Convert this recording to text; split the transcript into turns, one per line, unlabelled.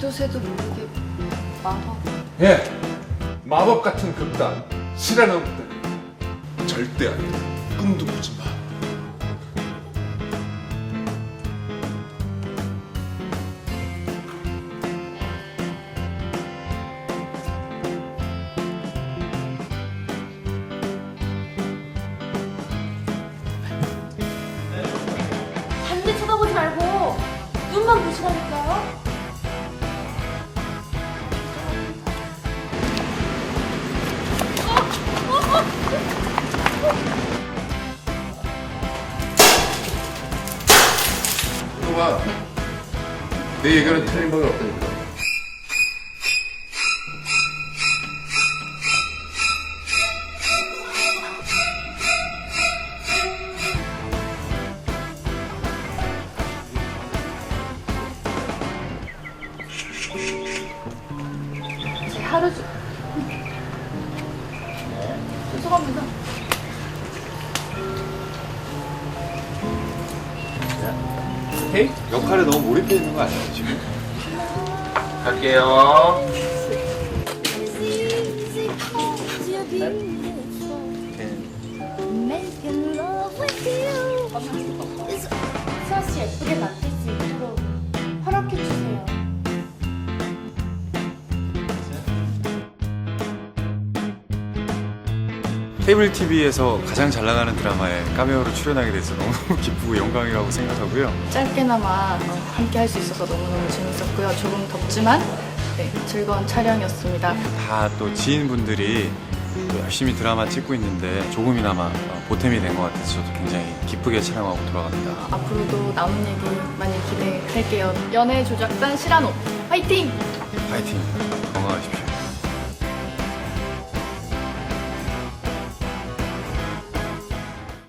쥐도 새도 모르게 마법.
예, 마법 같은 극단 싫어하는 극단 절대 아니다. 꿈도 꾸지 마.
반대 쳐다보지 말고 눈만 보시라니까
이거 봐. 내 얘기는 틀린 바가 없다니까.
제 하루 중. 죄송합니다.
헤이? 역할에 너무 몰입해 있는 거 아니야 지금?
갈게요.
Making love with you. 수아씨 예쁘게 맡
케이블 TV에서 가장 잘 나가는 드라마에 카메오로 출연하게 돼서 너무 기쁘고 영광이라고 생각하고요.
짧게나마 어, 함께 할 수 있어서 너무너무 재밌었고요. 조금 덥지만 네, 즐거운 촬영이었습니다.
다 또 지인분들이 또 열심히 드라마 찍고 있는데 조금이나마 어, 보탬이 된 것 같아서 저도 굉장히 기쁘게 촬영하고 돌아갑니다.
앞으로도 남은 얘기 많이 기대할게요. 연애 조작단 시라노 화이팅!
파이팅! 건강하십시오.